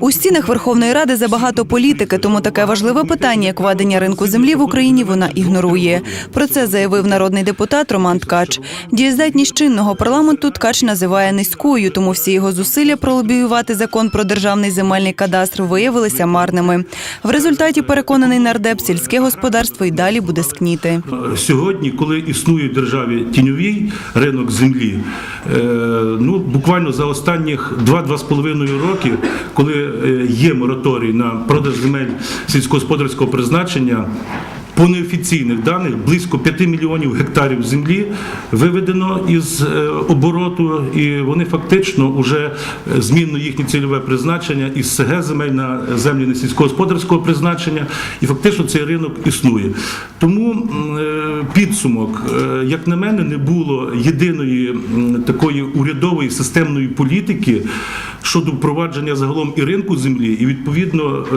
У стінах Верховної Ради забагато політики, тому таке важливе питання, як введення ринку землі в Україні, вона ігнорує. Про це заявив народний депутат Роман Ткач. Дієздатність чинного парламенту Ткач називає низькою, тому всі його зусилля пролобіювати закон про державний земельний кадастр виявилися марними. В результаті переконаний нардеп, сільське господарство й далі буде скніти. Сьогодні, коли існує в державі тіньовий ринок землі, е, ну буквально за останніх 2-2,5 роки, коли е, є мораторій на продаж земель сільськогосподарського призначення. По неофіційних даних близько 5 мільйонів гектарів землі виведено із е, обороту, і вони фактично вже змінно їхнє цільове призначення із СГ земель на землі не сільськогосподарського призначення, і фактично цей ринок існує. Тому е, підсумок, е, як на мене, не було єдиної такої урядової системної політики щодо впровадження загалом і ринку землі, і відповідно е,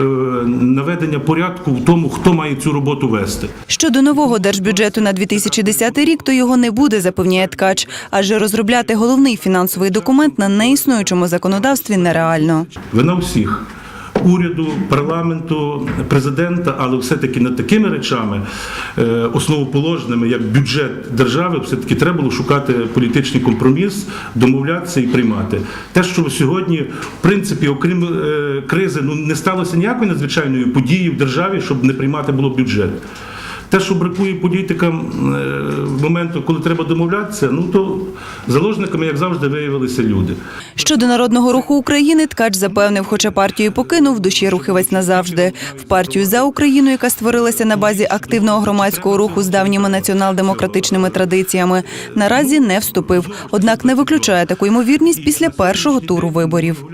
наведення порядку в тому, хто має цю роботу вести. Щодо нового держбюджету на 2010 рік, то його не буде, запевняє Ткач, адже розробляти головний фінансовий документ на неіснуючому законодавстві нереально. Вина всіх. Уряду, парламенту, президента, але все-таки над такими речами, е, основоположними, як бюджет держави, все-таки треба було шукати політичний компроміс, домовлятися і приймати. Те, що сьогодні, в принципі, окрім е, кризи, ну не сталося ніякої надзвичайної події в державі, щоб не приймати було бюджет. Те, що бракує політикам е, в моменту, коли треба домовлятися, ну то заложниками, як завжди, виявилися люди. Щодо народного руху України, Ткач запевнив, хоча партію покинув, в душі рухівець назавжди. В партію за Україну, яка створилася на базі активного громадського руху з давніми націонал-демократичними традиціями, наразі не вступив. Однак не виключає таку ймовірність після першого туру виборів.